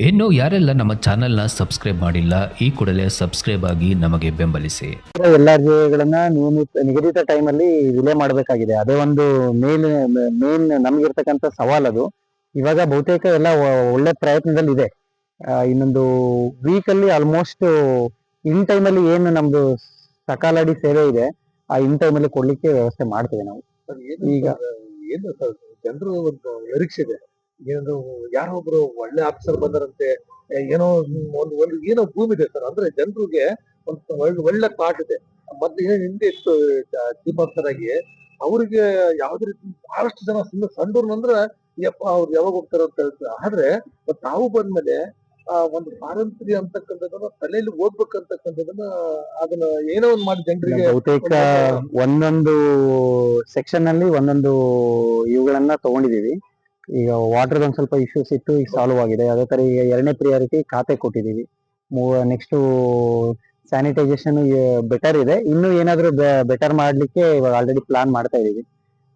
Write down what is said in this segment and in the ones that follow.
ಇನ್ನು ಯಾರೆಲ್ಲ ನಮ್ಮ ಚಾನೆಲ್ನ ಸಬ್ಸ್ಕ್ರೈಬ್ ಮಾಡಿಲ್ಲ ಈ ಕೂಡಲೇ ಸಬ್ಸ್ಕ್ರೈಬ್ ಆಗಿ ನಮಗೆ ಬೆಂಬಲಿಸಿ. ಎಲ್ಲ ಅರ್ಜಿಗಳನ್ನ ನಿಯಮಿತ ನಿಗದಿತ ಟೈಮ್ ಅಲ್ಲಿ ವಿಲೇ ಮಾಡಬೇಕಾಗಿದೆ. ಅದೇ ಒಂದು ಮೇನ್ ಮೇನ್ ನಮಗಿರ್ತಕ್ಕಂತ ಸವಾಲ್ ಅದು. ಇವಾಗ ಬಹುತೇಕ ಎಲ್ಲ ಒಳ್ಳೆ ಪ್ರಯತ್ನದಲ್ಲಿ ಇದೆ. ಆ, ಇನ್ನೊಂದು ವೀಕ್ ಅಲ್ಲಿ ಆಲ್ಮೋಸ್ಟ್ ಇನ್ ಟೈಮ್ ಅಲ್ಲಿ ಏನು ನಮ್ದು ಸಕಾಲಡಿ ಸೇವೆ ಇದೆ ಆ ಇನ್ ಟೈಮ್ ಅಲ್ಲಿ ಕೊಡ್ಲಿಕ್ಕೆ ವ್ಯವಸ್ಥೆ ಮಾಡ್ತೇವೆ ನಾವು. ಈಗ ಏನು ಜನರು ಒಂದು ನಿರೀಕ್ಷೆ ಇದೆ. ಏನು ಯಾರೋ ಒಬ್ರು ಒಳ್ಳೆ ಆಫೀಸರ್ ಬಂದರಂತೆ ಏನೋ ಒಂದು ಒಂದು ಏನೋ ಭೂಮಿ ಇದೆ ಸರ್. ಅಂದ್ರೆ ಜನರಿಗೆ ಒಂದು ಒಳ್ಳೆ ಒಳ್ಳೆ ಥಾಟ್ ಇದೆ. ಮತ್ತೆ ಏನ್ ಹಿಂದೆ ಇತ್ತು ಚೀಫ್ ಆಫೀಸರ್ ಆಗಿ ಅವ್ರಿಗೆ ಯಾವ್ದೇ ರೀತಿ ಬಹಳಷ್ಟು ಜನ ಸುಮ್ಮನೆ ಸಂಡೂರ್ನ ಅಂದ್ರೆ ಯಪ್ಪ ಅವ್ರು ಯಾವಾಗ ಹೋಗ್ತಾರ ಅಂತ ಹೇಳ್ತಾರೆ. ಆದ್ರೆ ತಾವು ಬಂದ್ಮೇಲೆ ಆ ಒಂದು ಪಾರಂಪರ್ಯ ಅಂತಕ್ಕಂಥದ್ದನ್ನ ತಲೆಯಲ್ಲಿ ಓದ್ಬೇಕಂತಕ್ಕಂಥದ್ದನ್ನ ಅದನ್ನ ಏನೋ ಒಂದ್ ಮಾಡಿ ಜನರಿಗೆ ಬಹುತೇಕ ಒಂದೊಂದು ಸೆಕ್ಷನ್ ಅಲ್ಲಿ ಒಂದೊಂದು ಇವುಗಳನ್ನ ತಗೊಂಡಿದೀವಿ ಈಗ ವಾಟರ್ ಒಂದು ಸ್ವಲ್ಪ ಇಶ್ಯೂಸ್ ಇತ್ತು, ಈಗ ಸಾಲ್ವ್ ಆಗಿದೆ. ಅದೇ ತರ ಈಗ ಎರಡನೇ ಪ್ರಿಯಾರಿಟಿ ಖಾತೆ ಕೊಟ್ಟಿದೀವಿ ನೆಕ್ಸ್ಟ್ ಸ್ಯಾನಿಟೈಸೇಷನ್ ಬೆಟರ್ ಇದೆ. ಇನ್ನು ಏನಾದರೂ ಬೆಟರ್ ಮಾಡ್ಲಿಕ್ಕೆ ಇವಾಗ ಆಲ್ರೆಡಿ ಪ್ಲಾನ್ ಮಾಡ್ತಾ ಇದೀವಿ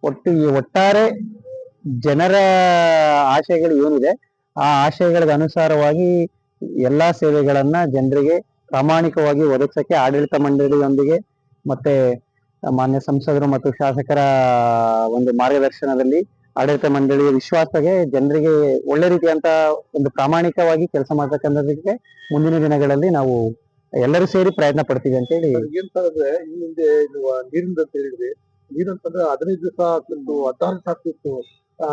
ಒಟ್ಟು ಈ ಒಟ್ಟಾರೆ ಜನರ ಆಶಯಗಳು ಏನಿದೆ, ಆ ಆಶಯಗಳಿಗೆ ಅನುಸಾರವಾಗಿ ಎಲ್ಲಾ ಸೇವೆಗಳನ್ನ ಜನರಿಗೆ ಪ್ರಾಮಾಣಿಕವಾಗಿ ಒದಗಿಸಕ್ಕೆ ಆಡಳಿತ ಮಂಡಳಿಯೊಂದಿಗೆ ಮತ್ತೆ ಮಾನ್ಯ ಸಂಸದರು ಮತ್ತು ಶಾಸಕರ ಒಂದು ಮಾರ್ಗದರ್ಶನದಲ್ಲಿ ಆಡಳಿತ ಮಂಡಳಿಯ ವಿಶ್ವಾಸಗೆ ಜನರಿಗೆ ಒಳ್ಳೆ ರೀತಿಯಂತ ಒಂದು ಪ್ರಾಮಾಣಿಕವಾಗಿ ಕೆಲಸ ಮಾಡ್ತಕ್ಕಂಥದಕ್ಕೆ ಮುಂದಿನ ದಿನಗಳಲ್ಲಿ ನಾವು ಎಲ್ಲರೂ ಸೇರಿ ಪ್ರಯತ್ನ ಪಡ್ತೀವಿ ಅಂತ ಹೇಳಿ ಏನ್ ಈ ಹಿಂದೆ ನೀರಿಂದ ಅಂತ ಹೇಳಿದ್ರಿ, ನೀರಂತಂದ್ರೆ ಹದಿನೈದು ದಿವಸ ಆಗ್ತಿತ್ತು ಹದಿನಾರು ದಿವಸ ಆಗ್ತಿತ್ತು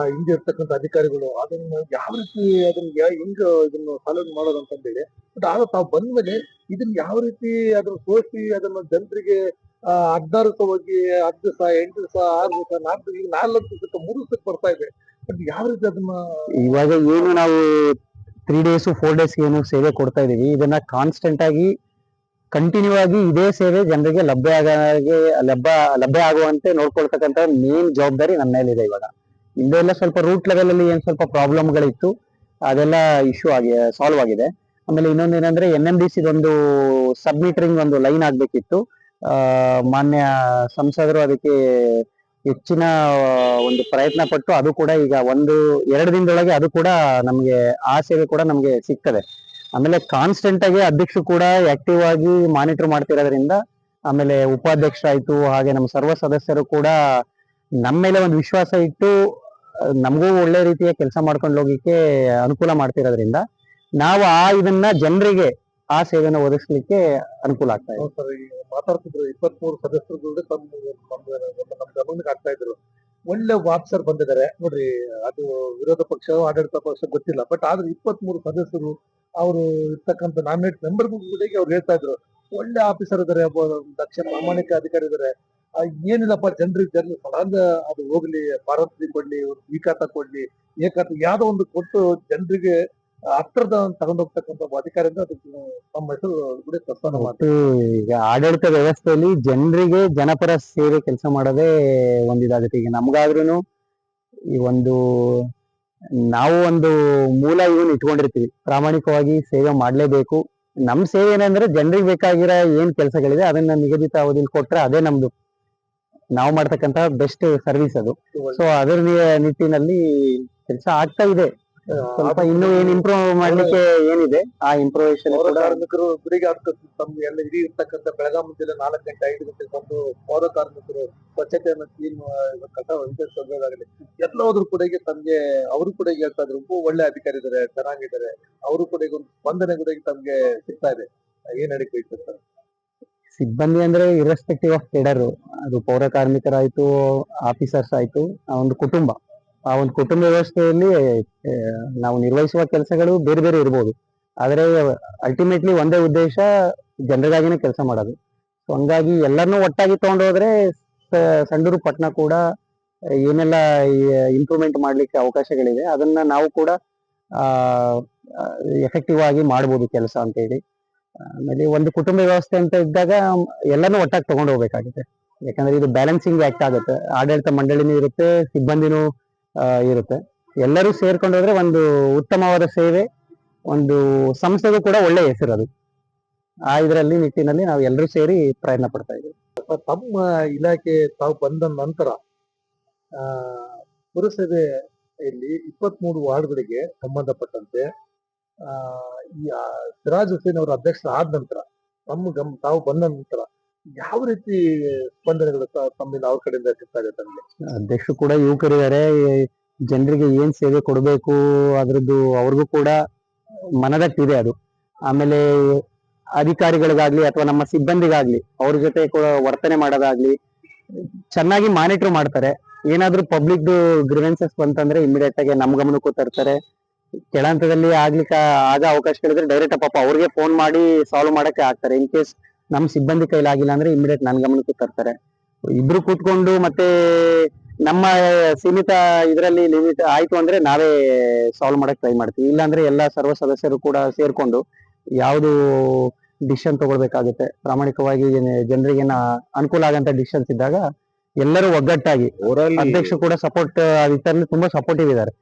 ಹಿಂದೆ ಅಧಿಕಾರಿಗಳು. ಅದನ್ನ ಯಾವ ರೀತಿ ಅದನ್ನ ಹೆಂಗ್ ಇದನ್ನ ಸಾಲೋನ್ ಮಾಡೋದು ಅಂತಂದೇಳಿ ಬಟ್ ಆಗ ತಾವು ಬಂದ್ಮೇಲೆ ಇದನ್ನ ಯಾವ ರೀತಿ ಅದನ್ನ ತೋರಿಸಿ ಅದನ್ನ ಜನರಿಗೆ ಆ ಹದಿನಾರು ದಿವಸ ಹೋಗಿ ಹತ್ತು ದಿವಸ ಎಂಟು ದಿವಸ ಆರು ದಿವಸ ನಾಲ್ಕು, ಈಗ ನಾಲ್ಕು ಮೂರು ದಿವಸಕ್ಕೆ ಬರ್ತಾ ಇದೆ. ಬಟ್ ಯಾವ ರೀತಿ ಅದನ್ನ ಇವಾಗ ಏನು ನಾವು ತ್ರೀ ಡೇಸ್ ಫೋರ್ ಡೇಸ್ ಏನು ಸೇವೆ ಕೊಡ್ತಾ ಇದೀವಿ. ಇದನ್ನ ಕಾನ್ಸ್ಟೆಂಟ್ ಆಗಿ ಕಂಟಿನ್ಯೂ ಆಗಿ ಇದೇ ಸೇವೆ ಜನರಿಗೆ ಲಭ್ಯ ಆಗಿ ಲಭ್ಯ ಲಭ್ಯ ಆಗುವಂತೆ ನೋಡ್ಕೊಳ್ತಕ್ಕಂತ ಮೇನ್ ಜವಾಬ್ದಾರಿ ನನ್ನ ಮೇಲಿದೆ ಇವಾಗ. ಹಿಂದೆಲ್ಲ ಸ್ವಲ್ಪ ರೂಟ್ ಲೆವೆಲ್ ಅಲ್ಲಿ ಏನ್ ಸ್ವಲ್ಪ ಪ್ರಾಬ್ಲಮ್ಗಳಿತ್ತು ಅದೆಲ್ಲ ಇಶ್ಯೂ ಆಗಿ ಸಾಲ್ವ್ ಆಗಿದೆ. ಆಮೇಲೆ ಇನ್ನೊಂದು ಏನಂದ್ರೆ ಎನ್ ಎಂ ಡಿ ಸಿ ಒಂದು ಸಬ್ಮಿಟರಿಂಗ್ ಒಂದು ಲೈನ್ ಆಗ್ಬೇಕಿತ್ತು. ಮಾನ್ಯ ಸಂಸದರು ಅದಕ್ಕೆ ಹೆಚ್ಚಿನ ಒಂದು ಪ್ರಯತ್ನ ಪಟ್ಟು ಅದು ಕೂಡ ಈಗ ಒಂದು, ಎರಡು ದಿನದೊಳಗೆ ಅದು ಕೂಡ ನಮಗೆ ಆ ಸೇವೆ ಕೂಡ ನಮಗೆ ಸಿಗ್ತದೆ. ಆಮೇಲೆ ಕಾನ್ಸ್ಟೆಂಟ್ ಆಗಿ ಅಧ್ಯಕ್ಷರು ಕೂಡ ಆಕ್ಟಿವ್ ಆಗಿ ಮಾನಿಟರ್ ಮಾಡ್ತಿರೋದ್ರಿಂದ ಆಮೇಲೆ ಉಪಾಧ್ಯಕ್ಷ ಆಯ್ತು ಹಾಗೆ ನಮ್ಮ ಸರ್ವ ಸದಸ್ಯರು ಕೂಡ ನಮ್ಮ ಮೇಲೆ ಒಂದು ವಿಶ್ವಾಸ ಇಟ್ಟು, ನಮಗೂ ಒಳ್ಳೆ ರೀತಿಯ ಕೆಲಸ ಮಾಡ್ಕೊಂಡು ಹೋಗಿಕ್ಕೆ ಅನುಕೂಲ ಮಾಡ್ತಿರೋದ್ರಿಂದ ನಾವು ಆ ಇದನ್ನ ಜನರಿಗೆ ಆ ಸೇವೆನ ಒದಗಿಸ್ಲಿಕ್ಕೆ ಅನುಕೂಲ ಆಗ್ತಾ ಇದೆ. ಮಾತಾಡ್ತಿದ್ರು, ಇಪ್ಪತ್ಮೂರು ಸದಸ್ಯರುಗಳು ತಮ್ಮ ನಮ್ಮ ಗಮನಕ್ಕೆ ಆಗ್ತಾ ಇದ್ರು. ಒಳ್ಳೆ ವಾಪ್ಸರ್ ಬಂದಿದ್ದಾರೆ. ನೋಡ್ರಿ, ಅದು ವಿರೋಧ ಪಕ್ಷ ಆಡಳಿತ ಪಕ್ಷ ಗೊತ್ತಿಲ್ಲ. ಬಟ್ ಆದ್ರೆ ಇಪ್ಪತ್ಮೂರು ಸದಸ್ಯರು, ಅವರು ಇರ್ತಕ್ಕಂಥ ನಾಮಿನೇಟ್ ಮೆಂಬರ್ ಜೊತೆಗೆ ಅವ್ರು ಹೇಳ್ತಾ ಇದ್ರು. ಒಳ್ಳೆ ಆಫೀಸರ್ ಇದಾರೆ ದಕ್ಷ ಪ್ರಾಮಾಣಿಕ ಅಧಿಕಾರಿ ಇದಾರೆ. ಏನಿಲ್ಲಪ್ಪ, ಜನರಿಗೆ ಜನರು ಸಡನ್ ಅದು ಹೋಗ್ಲಿ ಪಾರ್ವತಿ ಕೊಡ್ಲಿ ಏಕಾತ ಕೊಡ್ಲಿ ಏಕಾತ ಯಾವ್ದೋ ಒಂದು ಕೊಟ್ಟು ಜನರಿಗೆ ಹತ್ರದ ತಗೊಂಡೋಗ್ತಕ್ಕಂಥ ಹೋಗ್ತಕ್ಕಂಥ ಅಧಿಕಾರಿ ಅಂದ್ರೆ ಅದಕ್ಕೆ ನಮ್ಮ ಹೆಸರು ಮತ್ತು ಈಗ ಆಡಳಿತ ವ್ಯವಸ್ಥೆಯಲ್ಲಿ ಜನರಿಗೆ ಜನಪರ ಸೇವೆ ಕೆಲಸ ಮಾಡೋದೇ ಒಂದಿದಾಗುತ್ತೆ ಈಗ ನಮ್ಗಾದ್ರೂ ಈ ಒಂದು ನಾವು ಒಂದು ಮೂಲ ಇವನ್ ಇಟ್ಕೊಂಡಿರ್ತೀವಿ. ಪ್ರಾಮಾಣಿಕವಾಗಿ ಸೇವೆ ಮಾಡ್ಲೇಬೇಕು. ನಮ್ ಸೇವೆ ಏನಂದ್ರೆ ಜನರಿಗೆ ಬೇಕಾಗಿರೋ ಏನ್ ಕೆಲಸಗಳಿದೆ ಅದನ್ನ ನಿಗದಿತ ಅವಧಿಲಿ ಕೊಟ್ರೆ ಅದೇ ನಮ್ದು. ನಾವು ಮಾಡ್ತಕ್ಕಂತ ಬೆಸ್ಟ್ ಸರ್ವಿಸ್ ಅದು. ಸೊ ಅದರ ನಿಟ್ಟಿನಲ್ಲಿ ಕೆಲಸ ಆಗ್ತಾ ಇದೆ. ಸ್ವಲ್ಪ ಇನ್ನೂ ಏನ್ ಇಂಪ್ರೂವ್ ಮಾಡ್ಲಿಕ್ಕೆ ಏನಿದೆ ಆ ಇಂಪ್ರೂವೇಷನ್ ಪೌರ ಕಾರ್ಮಿಕರು ಹಾಕ ತಮ್ಮ ಎಲ್ಲ ಇಡೀ ಇರ್ತಕ್ಕಂಥ ಬೆಳಗಾವಿ ಜಿಲ್ಲೆ ನಾಲ್ಕು ಗಂಟೆ ಐದು ಗಂಟೆ ಬಂದು ಪೌರ ಕಾರ್ಮಿಕರು ಸ್ವಚ್ಛತೆಯನ್ನು ಕ್ಲೀನ್ ಕಸ ಒಗೆಯೋದಾಗಲಿ ಎಲ್ಲ ಹೋದ್ರು ಕೂಡ ತಮ್ಗೆ ಅವರು ಕೂಡ ಹೇಳ್ತಾ ಇದ್ರು. ಒಳ್ಳೆ ಅಧಿಕಾರಿ ಇದಾರೆ ಚೆನ್ನಾಗಿದ್ದಾರೆ ಅವರು ಕೂಡ ಒಂದು ಸ್ಪಂದನೆ ಕೂಡ ತಮ್ಗೆ ಸಿಗ್ತಾ ಇದೆ. ಏನ್ ನಡೀಬೇಕು ಸರ್ ಸಿಬ್ಬಂದಿ ಅಂದ್ರೆ ಇರ್ರೆಸ್ಪೆಕ್ಟಿವ್ ಆಫ್ ಕೆಡರ್ ಅದು ಪೌರ ಕಾರ್ಮಿಕರಾಯ್ತು ಆಫೀಸರ್ಸ್ ಆಯ್ತು ಆ ಒಂದು ಕುಟುಂಬ. ಆ ಒಂದು ಕುಟುಂಬ ವ್ಯವಸ್ಥೆಯಲ್ಲಿ ನಾವು ನಿರ್ವಹಿಸುವ ಕೆಲಸಗಳು ಬೇರೆ ಬೇರೆ ಇರ್ಬೋದು. ಆದರೆ ಅಲ್ಟಿಮೇಟ್ಲಿ ಒಂದೇ ಉದ್ದೇಶ ಜನರಿಗಾಗಿನೇ ಕೆಲಸ ಮಾಡೋದು. ಸೊ ಹಂಗಾಗಿ ಎಲ್ಲರನ್ನೂ ಒಟ್ಟಾಗಿ ತೊಗೊಂಡೋದ್ರೆ ಸಂಡೂರು ಪಟ್ಟಣ ಕೂಡ ಏನೆಲ್ಲ ಇಂಪ್ರೂವ್ಮೆಂಟ್ ಮಾಡ್ಲಿಕ್ಕೆ ಅವಕಾಶಗಳಿದೆ ಅದನ್ನ ನಾವು ಕೂಡ ಎಫೆಕ್ಟಿವ್ ಆಗಿ ಮಾಡ್ಬೋದು ಕೆಲಸ ಅಂತ ಹೇಳಿ ಆಮೇಲೆ ಒಂದು ಕುಟುಂಬ ವ್ಯವಸ್ಥೆ ಅಂತ ಇದ್ದಾಗ ಎಲ್ಲನೂ ಒಟ್ಟಾಗಿ ತಗೊಂಡು ಹೋಗ್ಬೇಕಾಗುತ್ತೆ. ಯಾಕಂದ್ರೆ ಇದು ಬ್ಯಾಲೆನ್ಸಿಂಗ್ ಆಕ್ಟ್ ಆಗುತ್ತೆ. ಆಡಳಿತ ಮಂಡಳಿನೂ ಇರುತ್ತೆ, ಸಿಬ್ಬಂದಿನೂ ಇರುತ್ತೆ. ಎಲ್ಲರೂ ಸೇರ್ಕೊಂಡು ಹೋದ್ರೆ ಒಂದು ಉತ್ತಮವಾದ ಸೇವೆ, ಒಂದು ಸಂಸ್ಥೆಗೂ ಕೂಡ ಒಳ್ಳೆ ಹೆಸರು ಅದು. ಆ ಇದರಲ್ಲಿ ನಿಟ್ಟಿನಲ್ಲಿ ನಾವು ಎಲ್ಲರೂ ಸೇರಿ ಪ್ರಯತ್ನ ಪಡ್ತಾ ಇದ್ದೀವಿ. ತಮ್ಮ ಇಲಾಖೆ ತಾವು ಬಂದ ನಂತರ, ಆ ಇಪ್ಪತ್ತ್ ಮೂರು ವಾರ್ಡ್ಗಳಿಗೆ ಸಂಬಂಧಪಟ್ಟಂತೆ ಈ ಸಿರಾಜ್ ಹುಸೇನ್ ಅವರ ಅಧ್ಯಕ್ಷರ ಆದ ನಂತರ, ತಮ್ಮ ಗಮ್, ತಾವು ಬಂದ ನಂತರ ಯಾವ ರೀತಿ ಸ್ಪಂದನೆಗಳು ತಮ್ಮಿಂದ ಅವ್ರ ಕಡೆಯಿಂದ ಸಿಗ್ತಾ ಇದೆ ತಮಗೆ? ಅಧ್ಯಕ್ಷರು ಕೂಡ ಯುವಕರಿದ್ದಾರೆ ಜನರಿಗೆ ಏನ್ ಸೇವೆ ಕೊಡಬೇಕು ಅದ್ರದ್ದು ಅವ್ರಿಗೂ ಕೂಡ ಮನದಟ್ಟಿದೆ ಅದು. ಆಮೇಲೆ ಅಧಿಕಾರಿಗಳಿಗಾಗ್ಲಿ ಅಥವಾ ನಮ್ಮ ಸಿಬ್ಬಂದಿಗಾಗ್ಲಿ, ಅವ್ರ ಜೊತೆ ಕೂಡ ವರ್ತನೆ ಮಾಡೋದಾಗ್ಲಿ, ಚೆನ್ನಾಗಿ ಮಾನಿಟರ್ ಮಾಡ್ತಾರೆ. ಏನಾದ್ರೂ ಪಬ್ಲಿಕ್ ಗ್ರಿವೆನ್ಸಸ್ ಬಂತಂದ್ರೆ ಇಮಿಡಿಯೇಟ್ ಆಗಿ ನಮ್ ಗಮನಕ್ಕೂ ತರ್ತಾರೆ. ಕೆಳಹಂತದಲ್ಲಿ ಆಗ್ಲಿಕ್ಕೆ, ಆಗ ಅವಕಾಶಗಳಿದ್ರೆ ಡೈರೆಕ್ಟ್ ಪಾಪ ಅವ್ರಿಗೆ ಫೋನ್ ಮಾಡಿ ಸಾಲ್ವ್ ಮಾಡಕ್ಕೆ ಆಗ್ತಾರೆ. ಇನ್ ಕೇಸ್ ನಮ್ ಸಿಬ್ಬಂದಿ ಕೈಲಿ ಆಗಿಲ್ಲ ಅಂದ್ರೆ ಇಮಿಡಿಯೇಟ್ ನನ್ ಗಮನಕ್ಕೂ ತರ್ತಾರೆ. ಇಬ್ರು ಕೂತ್ಕೊಂಡು ಮತ್ತೆ ನಮ್ಮ ಸೀಮಿತ ಇದರಲ್ಲಿ ಲಿಮಿಟ್ ಆಯ್ತು ಅಂದ್ರೆ ನಾವೇ ಸಾಲ್ವ್ ಮಾಡಕ್ ಟ್ರೈ ಮಾಡ್ತೀವಿ. ಇಲ್ಲಾಂದ್ರೆ ಎಲ್ಲಾ ಸರ್ವ ಸದಸ್ಯರು ಕೂಡ ಸೇರ್ಕೊಂಡು ಯಾವುದು ಡಿಸಿಷನ್ ತಗೊಳ್ಬೇಕಾಗುತ್ತೆ. ಪ್ರಾಮಾಣಿಕವಾಗಿ ಜನರಿಗೆ ಅನುಕೂಲ ಆಗಂತ ಡಿಸಿಷನ್ಸ್ ಇದ್ದಾಗ ಎಲ್ಲರೂ ಒಗ್ಗಟ್ಟಾಗಿ ಅಧ್ಯಕ್ಷರು ಕೂಡ ಸಪೋರ್ಟ್ ಅದರಲ್ಲಿ ತುಂಬಾ ಸಪೋರ್ಟಿವ್ ಇದ್ದಾರೆ.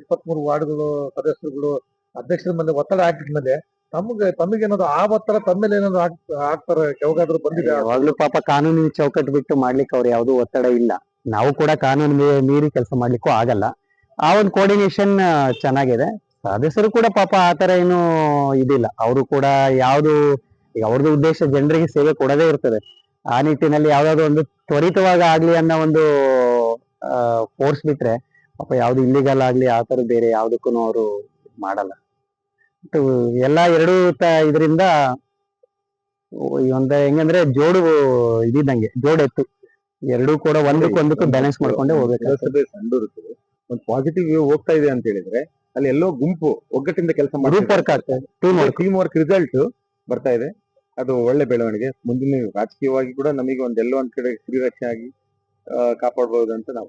ಇಪ್ಪತ್ಮೂರು ವಾರ್ಡ್ಗಳು ಸದಸ್ಯರುಗಳು ಅಧ್ಯಕ್ಷರ ಮೇಲೆ ಒತ್ತಡ ಹಾಕಿದ ಮೇಲೆ ತಮಗೆ ತಮಗೇನಾದ್ರು ಆವತ್ತರ ತಮ್ಮ ಮೇಲೆ ಏನಾದ್ರು ಆಗ್ತಾರೆ ಯಾವಾಗಾದ್ರೂ ಬಂದಿದೆ ಯಾವಾಗ್ಲೂ ಪಾಪ ಕಾನೂನಿನ ಚೌಕಟ್ಟು ಬಿಟ್ಟು ಮಾಡ್ಲಿಕ್ಕೆ ಅವ್ರು ಯಾವ್ದು ಒತ್ತಡ ಇಲ್ಲ. ನಾವು ಕೂಡ ಕಾನೂನು ಮೀರಿ ಕೆಲಸ ಮಾಡ್ಲಿಕ್ಕೂ ಆಗಲ್ಲ. ಆ ಒಂದು ಕೋರ್ಡಿನೇಷನ್ ಚೆನ್ನಾಗಿದೆ. ಸದಸ್ಯರು ಕೂಡ ಪಾಪ ಆತರ ಏನು ಇದಿಲ್ಲ. ಅವರು ಕೂಡ ಯಾವ್ದು, ಈಗ ಅವ್ರದ್ದು ಉದ್ದೇಶ ಜನರಿಗೆ ಸೇವೆ ಕೊಡದೇ ಇರ್ತದೆ. ಆ ನಿಟ್ಟಿನಲ್ಲಿ ಯಾವ್ದಾದ್ರು ಒಂದು ತ್ವರಿತವಾಗಿ ಆಗ್ಲಿ ಅನ್ನೋ ಒಂದು ಫೋರ್ಸ್ ಬಿಟ್ರೆ ಪಾಪ ಯಾವ್ದು ಇಲ್ಲಿಗಲ್ ಆಗ್ಲಿ ಆ ತರ ಬೇರೆ ಯಾವ್ದಕ್ಕೂ ಅವರು ಮಾಡಲ್ಲ. ಎಲ್ಲಾ ಎರಡು ತ- ಇದರಿಂದ ಒಂದ್ ಹೆಂಗಂದ್ರೆ ಜೋಡು ಇದಿದ್ದಂಗೆ ಜೋಡ್ ಎತ್ತು. ಎರಡು ಕೂಡ ಒಂದಕ್ಕೊಂದಕ್ಕೂ ಬ್ಯಾಲೆನ್ಸ್ ಮಾಡ್ಕೊಂಡೆ ಹೋಗ್ಬೇಕು ಒಂದು ಪಾಸಿಟಿವ್ ವ್ಯೂ ಹೋಗ್ತಾ ಇದೆ ಅಂತ ಹೇಳಿದ್ರೆ ಅಲ್ಲಿ ಎಲ್ಲೋ ಗುಂಪು ಒಗ್ಗಟ್ಟಿಂದ ಕೆಲಸ ಗ್ರೂಪ್ ವರ್ಕ್ ಆಗ್ತದೆ team work team work result ಬರ್ತಾ ಇದೆ. ಅದು ಒಳ್ಳೆ ಬೆಳವಣಿಗೆ. ಮುಂದಿನ ರಾಜಕೀಯವಾಗಿ ಕೂಡ ನಮಗೆ ಒಂದೆಲ್ಲೋ ಎಲ್ಲೋ ಒಂದ್ ಕಡೆ ಶ್ರೀರಕ್ಷೆ ಆಗಿ ಆ, ಕಾಪಾಡ್ಬೋದು ಅಂತ ನಾವು.